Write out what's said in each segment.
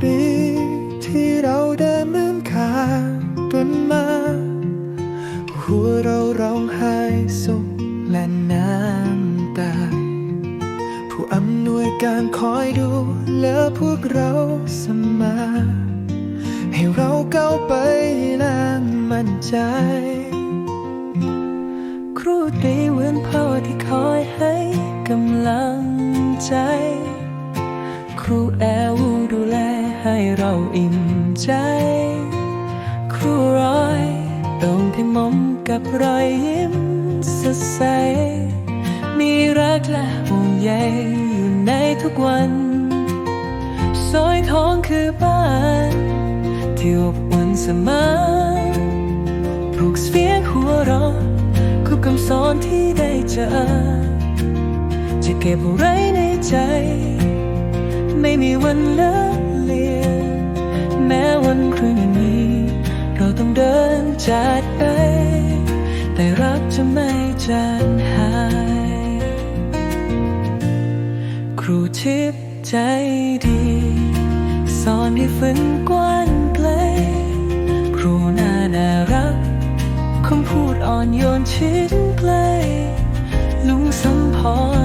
ปีที่เราเดินเลื่อนขากันมา หัวเราร้องไห้สุขและน้ำตา ผู้อำนวยการคอยดูแลพวกเราเสมอให้เราก้าวไปนางมั่นใจ ครูตีเหมือนพ่อ ใจครูรอยตรงที่มอมกับรอยยิ้มสดใส มีรักและห่วงใยอยู่ในทุกวันซอยทองคือบ้านที่อบอุ่นเสมอปลูกเสียงหัวเราะคู่คำสอนที่ได้เจอ จะเก็บอาไว้ในใจ ไม่มีวันเลิก จางหาย ครูทิพย์ใจดี สอนให้ฝันกว้างไกล ครูน่าน่ารักคำพูดอ่อนโยนชิดใกล้ลุงสมพ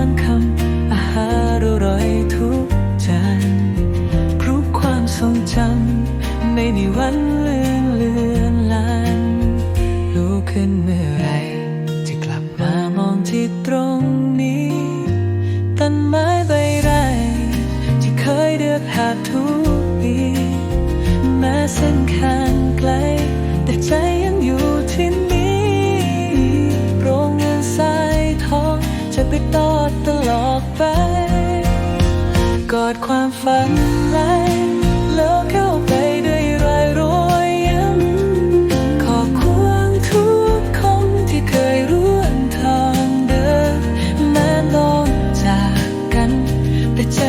รคำอาหารอร่อยทุกจานพรุกความทรงจำไม่มีวันเลือนเลือนลานลูกขึ้นเมื่อไหรากทุกปีแม้เส้นทางไกล แต่ใจยังอยู่ที่นี่โรงงินสายทองจะไปตอดตลอดไป กอดความฝันไร้แล้วเข้าไปด้วยรอยรอยยิ้ขอคุณทุกคนที่เคยร่วมทางเดินแม้ลงจากกันแต่ใจ